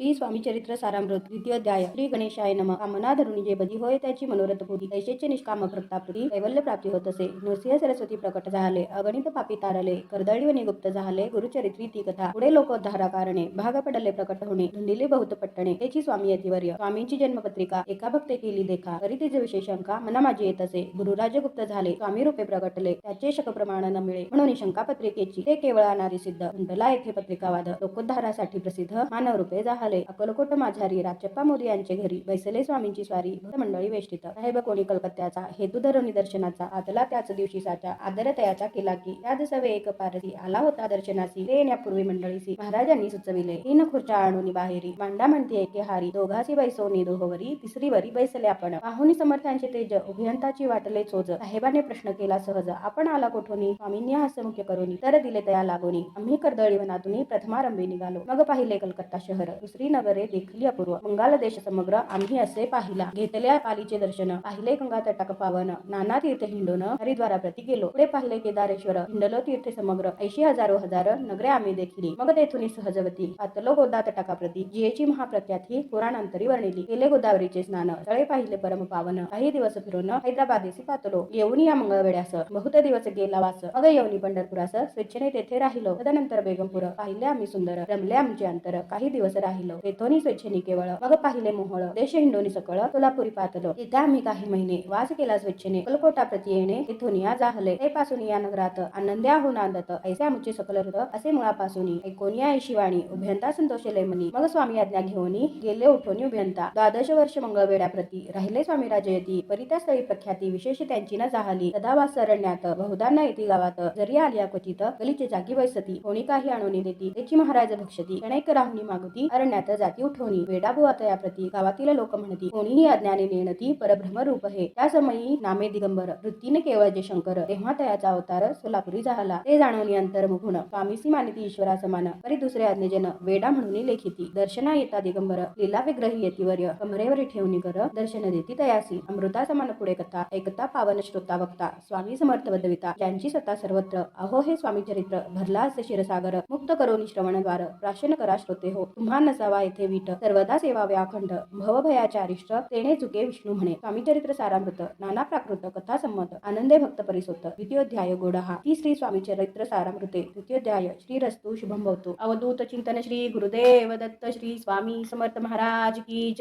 श्री स्वामी चरित्र सारामृत द्वितीयोध्याय. श्री गणेशाय नम. कामना धरुणी जे बधी होय त्याची मनोरथ होती कैशेचे निष्काम प्रतापती कैवल्य प्राप्ती होत असे. नृसिंह सरस्वती प्रकट झाले अगणित पापी तारले कर्दळी व निगुप्त झाले गुरुचरित्री ती कथा. पुढे लोकोद्धारा कारणे भाग पडले प्रकट होणे धुंदिले बहुत पट्टणे त्याची स्वामी अतिवर्य. स्वामींची जन्मपत्रिका एका भक्ते केली देखा. तरी तिचे विशेष शंका मना माझी येत असे. गुरुराज गुप्त झाले स्वामी रूपे प्रगटले त्याचे शक प्रमाण न मिळे. म्हणून शंका पत्रिकेची ते केवळ अनारी सिद्ध कुंडला येथे पत्रिकावाद. लोकोद्धारासाठी प्रसिद्ध मानव रूपे आले अकलकोट माझारी राजप्पा मोदी यांचे घरी बैसले स्वामींची स्वारी. मंडळी वेष्टित. साहेब कोणी कलकत्त्याचा हेतू धरून दर्शनाचा आदला त्याच दिवशी साचा आदर तयाचा केला की त्या सवे एक पारसी आला होता दर्शनासी. ते येण्यापूर्वी मंडळीसी महाराजांनी सुचविले. तीन खुर्च्या आणून बाहेरी मांडा म्हणते की हारी. दोघासी बैसोनी दोहवरी तिसरी वरी बैसले आपण पाहुणी समर्थांचे तेज अभियंताची वाटले चोज. साहेबाने प्रश्न केला सहज आपण आला कोठोनी? स्वामींनी हास्यमुख्य करून. तर दिले तया लागोनी. आम्ही कर्दळी वनातून प्रथमारंभी निघालो. मग पाहिले कलकत्ता शहर. दुसरे नगरे देखली अपूर्व. बंगाल देश समग्र आम्ही असे पाहिला. घेतल्या कालीचे दर्शन पाहिले गंगा तटक पावन नाना तीर्थ हिंडोन हरिद्वारा प्रति गेलो. पुढे पाहिले केदारेश्वर हिंडलो तीर्थ समग्र ऐशी हजारो हजार नगरे आम्ही देखिली. मग तेथून सहजवती पातलो गोदा तटाका प्रती महाप्रख्यात ही पुराणांतरी वर्णिली. केले गोदावरीचे स्नान तळे पाहिले परम पावन काही दिवस फिरून हैदराबादेसी पातलो. येऊन या मंगळवेड्यास बहुत दिवस गेला वास. मग येऊनी पंढरपुरास स्वेच्छेने तेथे राहिलो. तदनंतर बेगमपूर पाहिले आम्ही सुंदर रमले आमचे अंतर. काही दिवस राहिले तेथोनी स्वेच्छेने केवळ मग पाहिले मोहळ. देश हिंडोनी सकळ सोलापुरी पातलो तिथे आम्ही काही महिने वास केला स्वेच्छेने. कलकोटा प्रति येणे तिथून या जाहले. ते पासून या नगरात आनंद्याहून आनंदत. ऐसे आमचे सकल हृद असे मुळापासून ऐकोनी या शिवाणी उभयंता संतोषले मनी. मग स्वामी आज्ञा घेऊनी गेले उठोनी उभयंता. द्वादश वर्ष मंगळवेड्या प्रती राहिले स्वामी राजयती. परित्या स्थळी प्रख्याती विशेष त्यांची न जाहली. सदावास अरण्यात बहुधा न येती गावात. जरी आलिया क्वचित गलीचे जागी बैसती कोणी काही आणून देती त्याची महाराज भक्षती. अनेक राहुनी मागती मागुती अरण्यात जाती उठवणी. वेडाबुवा बुवातया प्रती गावातील लोक म्हणती कोणीही अज्ञाने नेणती परब्रह्म रूप हे त्या समयी नामे दिगंबर वृत्तीने केवळ जे शंकर तेव्हा तयाचा अवतार सोलापुरी झाला. ते जाणवणी अंतर्मुखुण स्वामीसी मानिती ईश्वरा समान परी दुसरे आज्ञजन वेडा म्हणून लेखिती. दर्शना येता दिगंबर लीला विग्रही येतीवर्य कमरेवर ठेवणी कर दर्शन देती तयासी. अमृता समान पुढे कथा ऐकता पावन श्रोता वक्ता स्वामी समर्थ बदविता. ज्यांची सत्ता सर्वत्र अहो हे स्वामी चरित्र भरला असे शिरसागर मुक्त करोनी श्रवणद्वार प्राशन करा श्रोते हो. तुम्हा करावा येथे वीट सर्वदा सेवा व्याखंड भवभयाचारिष्ट. तेने चुके विष्णू म्हणे. स्वामी चरित्र सारामृत. नाना प्राकृत. कथा संमत. आनंदे भक्त परिसोत. द्वितीयोध्याय गोडहा. ती श्री स्वामी चरित्र सारामृते. द्वितीयोध्याय श्री रस्तु शुभम भवतो. अवधूत चिंतन श्री गुरुदेव दत्त श्री स्वामी समर्थ महाराज की